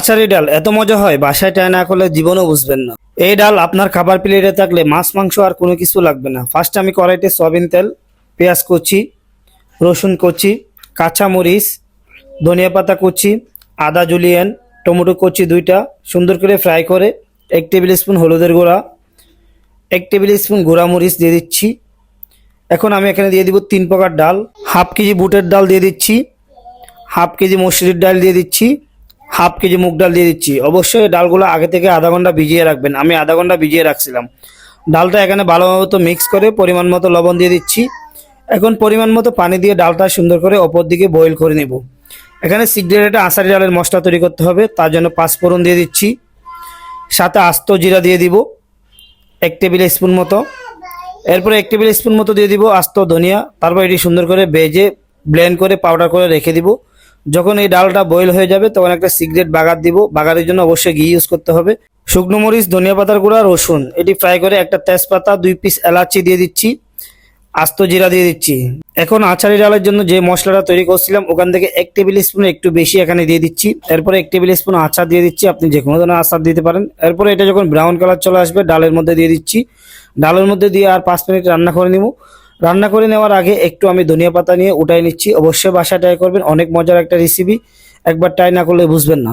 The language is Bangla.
আচারি ডাল, এত মজা হয়, বাসায় ট্রাই না করলে জীবনও বুঝবেন না। এই ডাল আপনার খাবার প্লেটে থাকলে মাছ, মাংস আর কোনো কিছু লাগবে না। ফার্স্ট আমি কড়াইতে সয়াবিন তেল, পেঁয়াজ কুচি, রসুন কুচি, কাঁচামরিচ, ধনিয়া পাতা কুচি, আদা জুলিয়েন টমেটো কুচি দুইটা, সুন্দর করে ফ্রাই করে এক টেবিল স্পুন হলুদের গুঁড়া, এক টেবিল স্পুন মরিচ দিয়ে দিচ্ছি। এখন আমি এখানে দিয়ে দিব তিন প্রকার ডাল। হাফ কেজি বুটের ডাল দিয়ে দিচ্ছি, হাফ কেজি মসুরির ডাল দিয়ে দিচ্ছি। হাফ কেজি মুগ ডাল দিয়ে দিচ্ছি। অবশ্যই ডালগুলো আগে থেকে আধা ঘণ্টা ভিজিয়ে রাখবেন। আমি আধা ঘণ্টা ভিজিয়ে রাখছিলাম। ডালটা এখানে ভালো মতো মিক্স করে পরিমাণ মতো লবণ দিয়ে দিচ্ছি। এখন পরিমাণ মতো পানি দিয়ে ডালটা সুন্দর করে অপর দিকে বয়েল করে নেব। এখানে সিগ্রেট আষাঢ়ি ডালের মশলা তৈরি করতে হবে। তার জন্য পাঁচফোড়ন দিয়ে দিচ্ছি। সাথে আস্ত জিরা দিয়ে দিব। এক টেবিল স্পুন মতো। এরপরে এক টেবিল স্পুন মতো দিয়ে দিব আস্ত ধনিয়া। তারপর এটি সুন্দর করে ভেজে ব্লেন্ড করে পাউডার করে রেখে দিব। যখন এই ডালটা বয়েল হয়ে যাবে, তখন একটা সিগারেট বাগার দিব। বাগারের জন্য অবশ্যই ঘি ইউজ করতে হবে। শুকনো মরিচ, ধনিয়া পাতার গুঁড়া, রসুন। এটি ফ্রাই করে একটা তেজপাতা, দুই পিস এলাচি দিয়ে দিচ্ছি। আস্ত জিরা দিয়ে দিচ্ছি। এখন আচারি ডালের জন্য যে মশলাটা তৈরি করছিলাম, ওখান থেকে এক টেবিল স্পুন একটু বেশি এখানে দিয়ে দিচ্ছি। এরপরে এক টেবিল স্পুন আচার দিয়ে দিচ্ছি। আপনি যে কোনো ধরনের আচার দিতে পারেন। এরপরে এটা যখন ব্রাউন কালার চলে আসবে, ডালের মধ্যে দিয়ে দিচ্ছি। ডালের মধ্যে দিয়ে আর পাঁচ মিনিট রান্না করে নিব। রান্না করে নেওয়ার আগে একটু আমি ধনিয়া পাতা নিয়ে উঠাই নিচ্ছি। অবশ্যই বাসা ট্রাই করবেন, অনেক মজার একটা রেসিপি একবার ট্রাই না করলে বুঝবেন না।